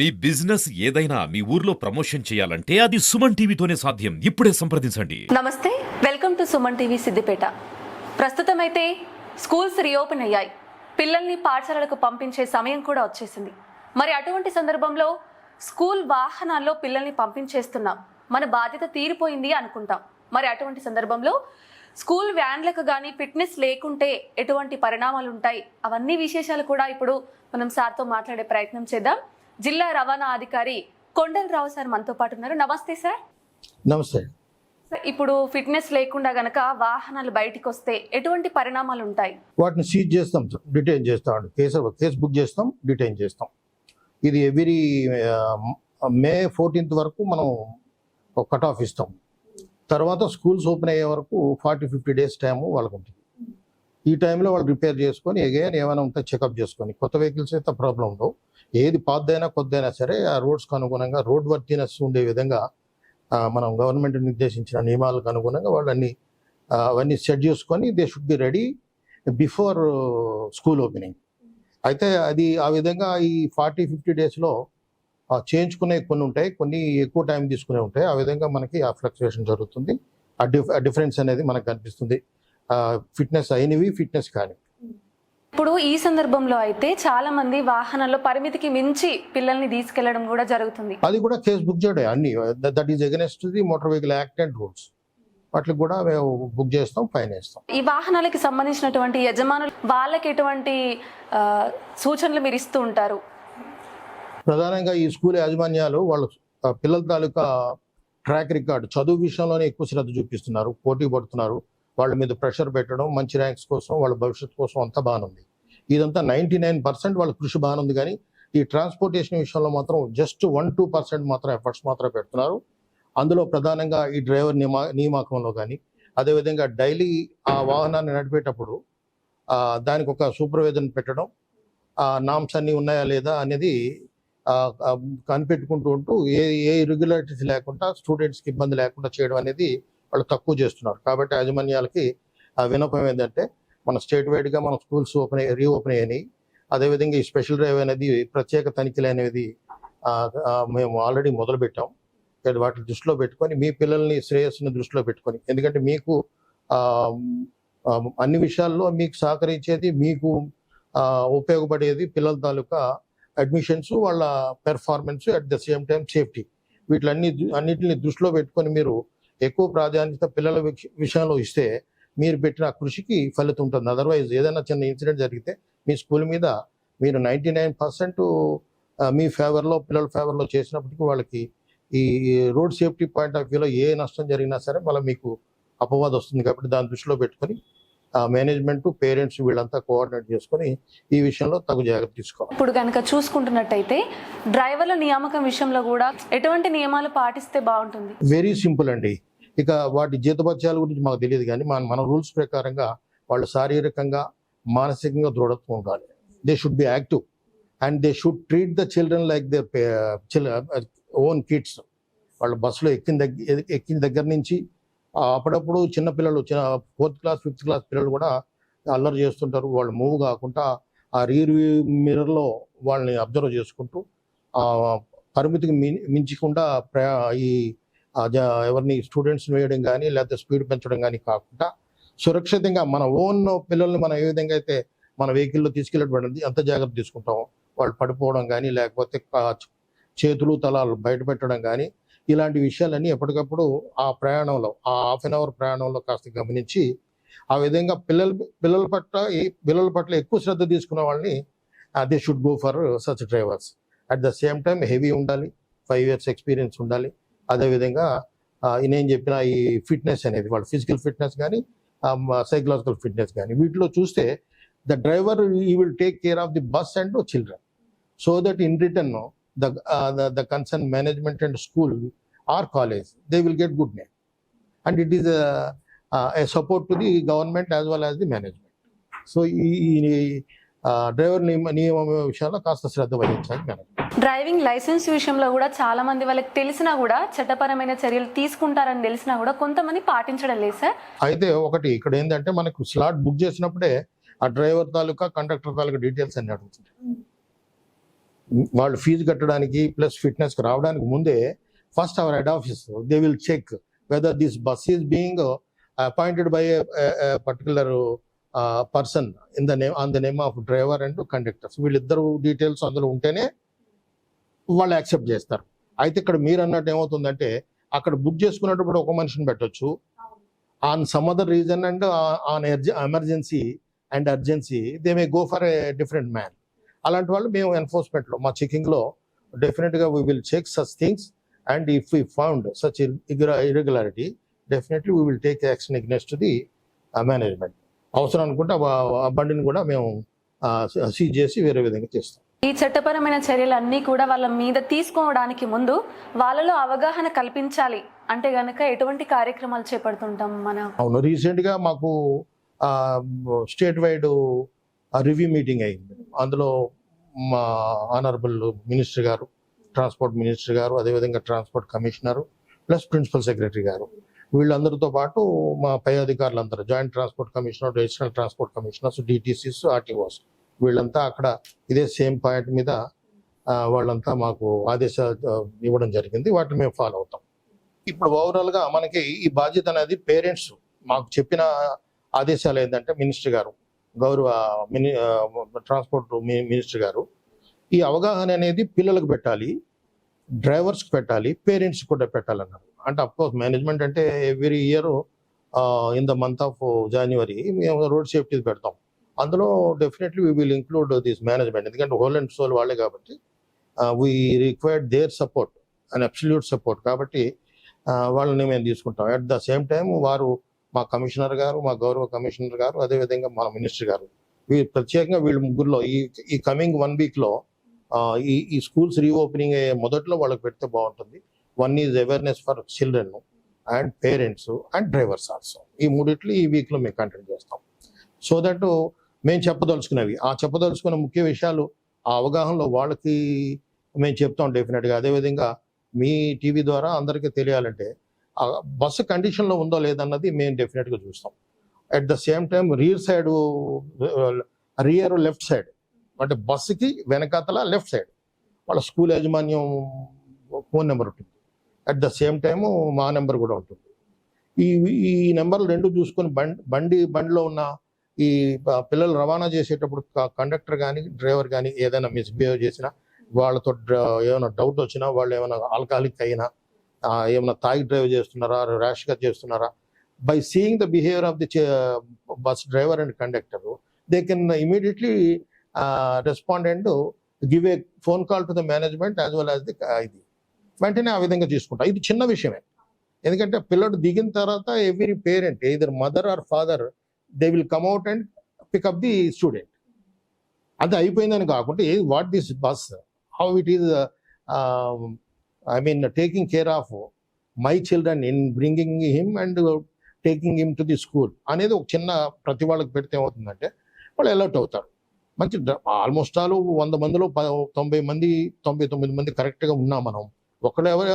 మీ business ఏదైనా మీ ఊర్లో promotion చేయాలంటే అది సుమన్ టీవీతోనే సాధ్యం. ఇప్పుడే సంప్రదించండి. నమస్తే welcome to Suman TV Siddipet. ప్రస్తుతం అయితే స్కూల్స్ రీఓపెన్ అయ్యాయి. పిల్లల్ని పాఠశాలలకు పంపించే సమయం కూడా వచ్చేసింది. మరి అటువంటి సందర్భంలో స్కూల్ వాహనాల్లో పిల్లల్ని పంపించేస్తున్నాం. మన బాధ్యత తీరిపోయింది అనుకుంటాం. మరి అటువంటి సందర్భంలో స్కూల్ వ్యాన్లకు కానీ ఫిట్నెస్ లేకుంటే ఎటువంటి పరిణామాలు ఉంటాయి? అవన్నీ విశేషాలు కూడా ఇప్పుడు మనం సార్తో మాట్లాడే ప్రయత్నం చేద్దాం. జిల్లా రవాణా అధికారి కొండలరావు సార్ మనతో పాటు ఉన్నారు. నమస్తే సార్. నమస్తే. ఇప్పుడు ఫిట్నెస్ లేకుండా గనక వాహనాలు బయటికి వస్తే ఎటువంటి పరిణామాలు ఉంటాయి? వాటిని సీజ్ చేస్తాం డిటైన్ చేస్తాం. కేసు కేసు బుక్ చేస్తాం డిటైన్ చేస్తాం. ఇది ఎవ్రీ మే ఫోర్టీన్త్ వరకు మనం ఒక కట్ ఆఫ్ ఇస్తాం. తర్వాత స్కూల్స్ ఓపెన్ అయ్యే వరకు ఫార్టీ ఫిఫ్టీ డేస్ టైము వాళ్ళకు ఉంటుంది ఈ టైంలో వాళ్ళు రిపేర్ చేసుకొని ఎగైన్ ఏమైనా ఉంటే చెకప్ చేసుకొని కొత్త వెహికల్స్ అయితే ప్రాబ్లం ఉండవు. ఏది పాతదైనా కొద్దైనా సరే ఆ రోడ్స్కు అనుగుణంగా రోడ్ వర్తినెస్ ఉండే విధంగా మనం గవర్నమెంట్ నిర్దేశించిన నియమాలకు అనుగుణంగా వాళ్ళన్ని అవన్నీ సెట్ చేసుకొని they should be ready before school opening. అయితే అది ఆ విధంగా ఈ ఫార్టీ ఫిఫ్టీ డేస్లో చేయించుకునే కొన్ని ఉంటాయి కొన్ని ఎక్కువ టైం తీసుకునే ఉంటాయి. ఆ విధంగా మనకి ఆ ఫ్లక్చుయేషన్ జరుగుతుంది. ఆ డిఫరెన్స్ అనేది మనకు కనిపిస్తుంది. ఫిట్నెస్ అయినవి ఫిట్నెస్ కానీ ఇప్పుడు ఈ సందర్భంలో అయితే చాలా మంది వాహనాల్లో పరిమితికి మించి పిల్లల్ని తీసుకెళ్ళడం కూడా జరుగుతుంది. అది కూడా కేసు బుక్ చేయడం అన్ని. That is against the motor vehicle act and rules వాటికి కూడా మేము బుక్ చేస్తాం ఫైన్ వేస్తాం ఈ వాహనాలకి సంబంధించినటువంటి యజమానులు వాళ్ళకి ఎటువంటి సూచనలు మీరు ఇస్తూ ఉంటారు? ప్రధానంగా ఈ స్కూల్ యాజమాన్యాలు వాళ్ళు పిల్లల తాలూకా ట్రాక్ రికార్డ్ చదువు విషయంలోనే ఎక్కువ శ్రద్ధ చూపిస్తున్నారు పోటీ పడుతున్నారు. వాళ్ళ మీద ప్రెషర్ పెట్టడం మంచి ర్యాంక్స్ కోసం వాళ్ళ భవిష్యత్తు కోసం అంతా బాగుంది. ఇదంతా నైంటీ నైన్ పర్సెంట్ వాళ్ళ కృషి బాగానుంది కానీ ఈ ట్రాన్స్పోర్టేషన్ విషయంలో మాత్రం జస్ట్ వన్ టూ పర్సెంట్ మాత్రం ఎఫర్ట్స్ మాత్రం పెడుతున్నారు. అందులో ప్రధానంగా ఈ డ్రైవర్ నియమా నియామకంలో కానీ అదేవిధంగా డైలీ ఆ వాహనాన్ని నడిపేటప్పుడు దానికి ఒక సూపర్వైజర్ని పెట్టడం ఆ నామ్స్ అన్ని ఉన్నాయా లేదా అనేది కనిపెట్టుకుంటూ ఉంటూ ఏ ఏ ఇరెగ్యులారిటీస్ లేకుండా స్టూడెంట్స్కి ఇబ్బంది లేకుండా చేయడం అనేది వాళ్ళు తక్కువ చేస్తున్నారు. కాబట్టి యాజమాన్యాలకి ఆ వినపం ఏంటంటే మన స్టేట్ వైడ్గా మన స్కూల్స్ ఓపెన్ రీఓపెన్ అయ్యాయి అదేవిధంగా ఈ స్పెషల్ డ్రైవ్ అనేది ప్రత్యేక తనిఖీలు అనేది మేము ఆల్రెడీ మొదలు పెట్టాం. వాటిని దృష్టిలో పెట్టుకొని మీ పిల్లల్ని శ్రేయస్సుని దృష్టిలో పెట్టుకొని. ఎందుకంటే మీకు అన్ని విషయాల్లో మీకు సహకరించేది మీకు ఉపయోగపడేది పిల్లల తాలూకా అడ్మిషన్స్ వాళ్ళ performance at the same time safety. వీటిలన్నీ అన్నిటిని దృష్టిలో పెట్టుకొని మీరు ఎక్కువ ప్రాధాన్యత పిల్లల విషయంలో ఇస్తే మీరు పెట్టిన కృషికి ఫలితం ఉంటుంది. అదర్వైజ్ ఏదైనా చిన్న ఇన్సిడెంట్ జరిగితే మీ స్కూల్ మీద మీరు నైంటీ నైన్ పర్సెంట్ మీ ఫేవర్లో పిల్లల ఫేవర్లో చేసినప్పటికీ వాళ్ళకి ఈ రోడ్ సేఫ్టీ పాయింట్ ఆఫ్ వ్యూలో ఏ నష్టం జరిగినా సరే మళ్ళీ మీకు అపవాదం వస్తుంది కాబట్టి దాని దృష్టిలో పెట్టుకొని మేనేజ్మెంట్ పేరెంట్స్ వీళ్ళంతా కోఆర్డినేట్ చేసుకొని ఈ విషయంలో తగు జాగ్రత్త తీసుకోవాలి. ఇప్పుడు కనుక చూసుకుంటున్నట్టయితే డ్రైవర్ల నియామకం విషయంలో కూడా ఎటువంటి నియమాలు పాటిస్తే బాగుంటుంది? వెరీ సింపుల్ అండి. ఇక వాటి జీతభత్యాల గురించి మాకు తెలియదు కానీ మన మన రూల్స్ ప్రకారంగా వాళ్ళు శారీరకంగా మానసికంగా దృఢత్వం ఉండాలి. They should be active and they should treat the children like their own kids వాళ్ళు బస్సులో ఎక్కిన దగ్గర ఎక్కిన దగ్గర నుంచి అప్పుడప్పుడు చిన్న పిల్లలు చిన్న ఫోర్త్ క్లాస్ ఫిఫ్త్ క్లాస్ పిల్లలు కూడా అల్లరి చేస్తుంటారు. వాళ్ళు మూవ్ కాకుండా ఆ రీర్ మిర్రర్లో వాళ్ళని అబ్జర్వ్ చేసుకుంటూ ఆ పరిమితికి మి మించకుండా ప్రయా ఈ ఎవరిని స్టూడెంట్స్ వేయడం కానీ లేకపోతే స్పీడ్ పెంచడం కానీ కాకుండా సురక్షితంగా మన ఓన్ పిల్లల్ని మనం ఏ విధంగా అయితే మన వెహికల్లో తీసుకెళ్ళబడింది ఎంత జాగ్రత్త తీసుకుంటామో వాళ్ళు పడిపోవడం కానీ లేకపోతే చేతులు తలాలు బయట పెట్టడం కానీ ఇలాంటి విషయాలన్నీ ఎప్పటికప్పుడు ఆ ప్రయాణంలో ఆ హాఫ్ అన్ అవర్ ప్రయాణంలో కాస్త గమనించి ఆ విధంగా పిల్లల పిల్లల పట్ల ఈ పిల్లల పట్ల ఎక్కువ శ్రద్ధ తీసుకున్న వాళ్ళని they should go for such drivers at the same time heavy ఉండాలి ఫైవ్ ఇయర్స్ ఎక్స్పీరియన్స్ ఉండాలి. అదేవిధంగా నేను చెప్పిన ఈ ఫిట్నెస్ అనేది వాళ్ళ ఫిజికల్ ఫిట్నెస్ కానీ సైకలాజికల్ ఫిట్నెస్ కానీ వీటిలో చూస్తే the driver he will take care of the bus and children so that in return the the concern management and school or college they will get good name and it is a support to the government as well as the management. So ఈ driver నియమ విషయాల్లో కాస్త శ్రద్ధ వహించాలి driving licence విషయంలో కూడా చాలా మంది వాళ్ళకి తెలిసినా కూడా చట్టపరమైన చర్యలు తీసుకుంటారని తెలిసినా కూడా కొంతమంది పాటించడం లేదు సార్. అయితే ఒకటి ఇక్కడ ఏంటంటే మనకు స్లాట్ బుక్ చేసినప్పుడే ఆ డ్రైవర్ తాలూకా కండక్టర్ తాలూకా డీటెయిల్స్ అన్ని అడుగుతుంది వాళ్ళు ఫీజు కట్టడానికి ప్లస్ ఫిట్నెస్కి రావడానికి ముందే first hour head office. They will check whether this bus is being appointed by particular person in the name on the name of driver and conductors వీళ్ళిద్దరు డీటెయిల్స్ అందులో ఉంటేనే వాళ్ళు యాక్సెప్ట్ చేస్తారు. అయితే ఇక్కడ మీరు అన్నట్టు ఏమవుతుందంటే అక్కడ బుక్ చేసుకున్నప్పుడు ఒక మనిషిని పెట్టొచ్చు. On some other reason and on emergency and urgency they may go for a different man అలాంటి వాళ్ళు మేము enforcement లో మా చెకింగ్లో డెఫినెట్గా we will check such things and if we found such irregularity definitely we will take action against the management అవసరం అనుకుంటే ఆ- బండిని కూడా మేము సీజ్ చేసి వేరే విధంగా చేస్తాం. ఈ చట్టపరమైన చర్యలన్నీ కూడా వాళ్ళ మీద తీసుకోవడానికి ముందు వాళ్ళలో అవగాహన కల్పించాలి. అంటే గనక ఎటువంటి కార్యక్రమాలు చేపడుతుంటాం మన? అవును రీసెంట్గా మాకు స్టేట్ వైడ్ రివ్యూ మీటింగ్ అయింది. అందులో మా ఆనరబుల్ మినిస్టర్ గారు ట్రాన్స్పోర్ట్ మినిస్టర్ గారు అదేవిధంగా transport commissioner plus principal secretary గారు. వీళ్ళందరితో పాటు మా పై అధికారులందరూ joint transport commissioner additional transport commissioners DTCs RTOs వీళ్ళంతా అక్కడ ఇదే సేమ్ పాయింట్ మీద వాళ్ళంతా మాకు ఆదేశాలు ఇవ్వడం జరిగింది. వాటిని మేము ఫాలో అవుతాం. ఇప్పుడు ఓవరాల్గా మనకి ఈ బాధ్యత అనేది పేరెంట్స్ మాకు చెప్పిన ఆదేశాలు ఏంటంటే మినిస్టర్ గారు గౌరవ మిని ట్రాన్స్పోర్ట్ మి- మినిస్టర్ గారు ఈ అవగాహన అనేది పిల్లలకు పెట్టాలి డ్రైవర్స్కి పెట్టాలి పేరెంట్స్ కూడా పెట్టాలన్నారు. అంటే అఫ్కోర్స్ మేనేజ్మెంట్ అంటే every year in the month of January మేము రోడ్ సేఫ్టీ పెడతాం. అందులో definitely we will include this management ఎందుకంటే హోల్ అండ్ సోల్ వాళ్ళే కాబట్టి we required their support and absolute support కాబట్టి వాళ్ళని మేము తీసుకుంటాం. అట్ ద సేమ్ టైం వారు మా కమిషనర్ గారు మా గౌరవ కమిషనర్ గారు అదేవిధంగా మా మినిస్టర్ గారు. వీ ప్రత్యేకంగా వీళ్ళు ముగ్గురులో ఈ ఈ కమింగ్ వన్ వీక్లో ఈ ఈ స్కూల్స్ రీఓపెనింగ్ అయ్యే మొదట్లో వాళ్ళకి పెడితే బాగుంటుంది. One is awareness for children and parents and drivers also ఈ మూడిట్లు ఈ వీక్లో మేము కంటిన్యూ చేస్తాం. సో దట్ మేము చెప్పదలుచుకునేవి ఆ చెప్పదలుచుకున్న ముఖ్య విషయాలు ఆ అవగాహనలో వాళ్ళకి మేము చెప్తాం డెఫినెట్గా అదేవిధంగా మీ టీవీ ద్వారా అందరికీ తెలియాలంటే బస్సు కండిషన్లో ఉందో లేదన్నది మేము డెఫినెట్గా చూస్తాం. At the same time rear side rear left side అంటే బస్సుకి వెనకాతల లెఫ్ట్ సైడ్ వాళ్ళ స్కూల్ యాజమాన్యం ఫోన్ నెంబర్ ఉంటుంది. అట్ ద సేమ్ టైం మా నెంబర్ కూడా ఉంటుంది. ఈ ఈ నెంబర్లు రెండు చూసుకొని బండి బండి బండిలో ఉన్న ఈ పిల్లలు రవాణా చేసేటప్పుడు కండక్టర్ కానీ డ్రైవర్ కానీ ఏదైనా మిస్బిహేవ్ చేసినా వాళ్ళతో ఏమైనా డౌట్ వచ్చినా వాళ్ళు ఏమైనా ఆల్కహాలిక్ అయినా ఏమైనా తాగి డ్రైవ్ చేస్తున్నారా? ర్యాష్గా చేస్తున్నారా? By seeing the behaviour of the bus driver and conductor they can immediately respond and give a phone call to the management as well as the ఇది. వెంటనే ఆ విధంగా తీసుకుంటాం ఇది చిన్న విషయమే. ఎందుకంటే పిల్లడు దిగిన తర్వాత every parent either mother or father they will come at and pickup the student అది అయిపోయిందని కాకుండా what this bus how it is I mean taking care of my children in bringing him and taking him to the school అనేది ఒక చిన్న ప్రతి వాళ్ళకి పెడితే ఏమవుతుందంటే వాళ్ళు అలర్ట్ అవుతారు. మంచి ఆల్మోస్ట్ ఆల్ వంద మందిలో తొంభై మంది తొంభై తొమ్మిది మంది కరెక్ట్గా ఉన్నాం మనం. ఒకళ్ళు ఎవరు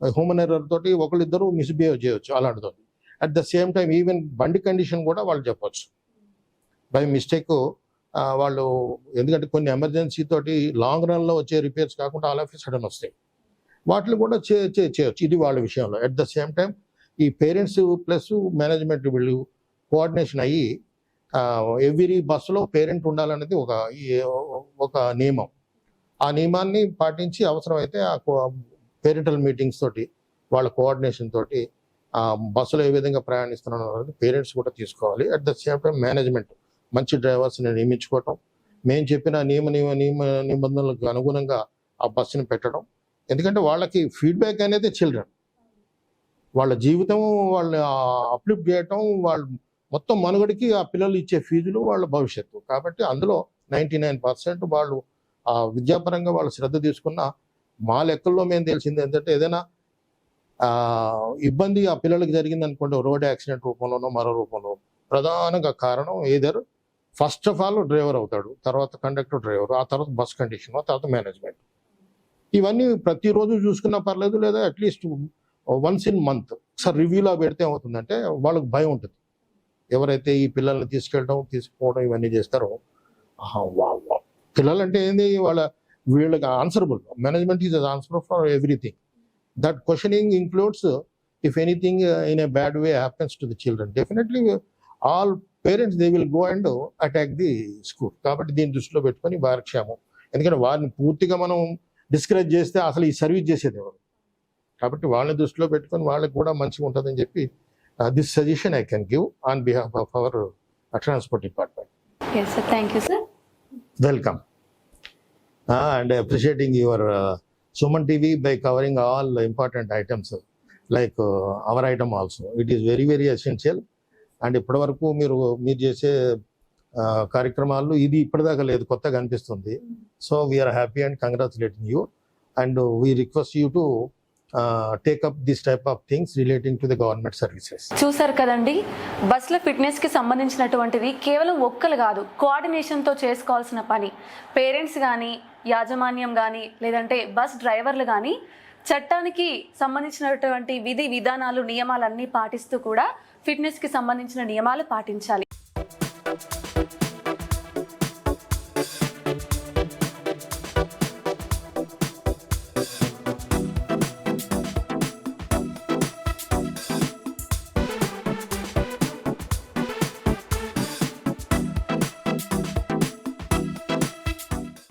హ్యూమన్ ఎర్రర్ తోటి ఒకళ్ళిద్దరు మిస్బిహేవ్ చేయొచ్చు అలాంటితో at the same time even బండి కండిషన్ కూడా వాళ్ళు చెప్పొచ్చు. బై మిస్టేక్ వాళ్ళు ఎందుకంటే కొన్ని ఎమర్జెన్సీ తోటి లాంగ్ రన్లో వచ్చే రిపేర్స్ కాకుండా ఆల్ ఆఫ్ సడన్ వస్తాయి. వాటిని కూడా చే చేయొచ్చు. ఇది వాళ్ళ విషయంలో. అట్ ద సేమ్ టైం ఈ పేరెంట్స్ ప్లస్ మేనేజ్మెంట్ వీళ్ళు కోఆర్డినేషన్ అయ్యి ఎవ్రీ బస్సులో పేరెంట్ ఉండాలనేది ఒక ఈ- ఒక నియమం. ఆ నియమాన్ని పాటించి అవసరమైతే ఆ పేరెంటల్ మీటింగ్స్ తోటి వాళ్ళ కోఆర్డినేషన్ తోటి ఆ బస్సులో ఏ విధంగా ప్రయాణిస్తున్నాను అనేది పేరెంట్స్ కూడా తీసుకోవాలి. At the same time management మంచి డ్రైవర్స్ని నియమించుకోవటం. మేము చెప్పిన నియమ నియమ నియమ నిబంధనలకు అనుగుణంగా ఆ బస్సుని పెట్టడం. ఎందుకంటే వాళ్ళకి ఫీడ్బ్యాక్ అనేది చిల్డ్రన్ వాళ్ళ జీవితం వాళ్ళని అప్లిఫ్ట్ చేయటం వాళ్ళ మొత్తం మనుగడికి ఆ పిల్లలు ఇచ్చే ఫీజులు వాళ్ళ భవిష్యత్తు. కాబట్టి అందులో నైంటీ నైన్ పర్సెంట్ వాళ్ళు ఆ విద్యాపరంగా వాళ్ళు శ్రద్ధ తీసుకున్న మా లెక్కల్లో మేము తెలిసింది ఏంటంటే ఏదైనా ఇబ్బంది ఆ పిల్లలకి జరిగింది అనుకోండి రోడ్ యాక్సిడెంట్ రూపంలోనో మరో రూపంలో ప్రధానంగా కారణం either first of all driver అవుతాడు తర్వాత కండక్టర్ డ్రైవర్ ఆ తర్వాత బస్ కండిషన్ ఆ తర్వాత మేనేజ్మెంట్ ఇవన్నీ ప్రతిరోజు చూసుకున్నా పర్లేదు లేదా అట్లీస్ట్ వన్స్ ఇన్ మంత్ ఒకసారి రివ్యూలో పెడితే ఏమవుతుందంటే వాళ్ళకి భయం ఉంటుంది. ఎవరైతే ఈ పిల్లల్ని తీసుకెళ్ళడం తీసుకుపోవడం ఇవన్నీ చేస్తారో పిల్లలంటే ఏంది? వాళ్ళ వీళ్ళకి answerable management is answer for everything that questioning includes if anything in a bad way happens to the children definitely all parents they will go and attack the school కాబట్టి దీన్ని దృష్టిలో పెట్టుకొని వారి క్షేమం ఎందుకంటే వారిని పూర్తిగా మనం డిస్కరేజ్ చేస్తే అసలు ఈ సర్వీస్ చేసేది ఎవరు? కాబట్టి వాళ్ళని దృష్టిలో పెట్టుకొని వాళ్ళకి కూడా మంచిగా ఉంటుందని చెప్పి this suggestion I can give on behalf of our transport department. Thank you sir welcome and appreciating your Suman TV by covering all important items like our item also it is very very essential and ఇప్పటివరకు మీరు మీరు చేసే కార్యక్రమాల్లో కార్యక్రమాలు ఇది ఇప్పటిదాకా లేదు కొత్తగా అనిపిస్తుంది. So we are happy and congratulating you and we request you to take this type of things relating to the government services చూసారు కదండి? బస్సుల ఫిట్నెస్కి సంబంధించినటువంటిది కేవలం ఒక్కలు కాదు కోఆర్డినేషన్తో చేసుకోవాల్సిన పని. పేరెంట్స్ కానీ యాజమాన్యం కానీ లేదంటే బస్ డ్రైవర్లు కానీ చట్టానికి సంబంధించినటువంటి విధి విధానాలు నియమాలన్నీ పాటిస్తూ కూడా ఫిట్నెస్కి సంబంధించిన నియమాలు పాటించాలి.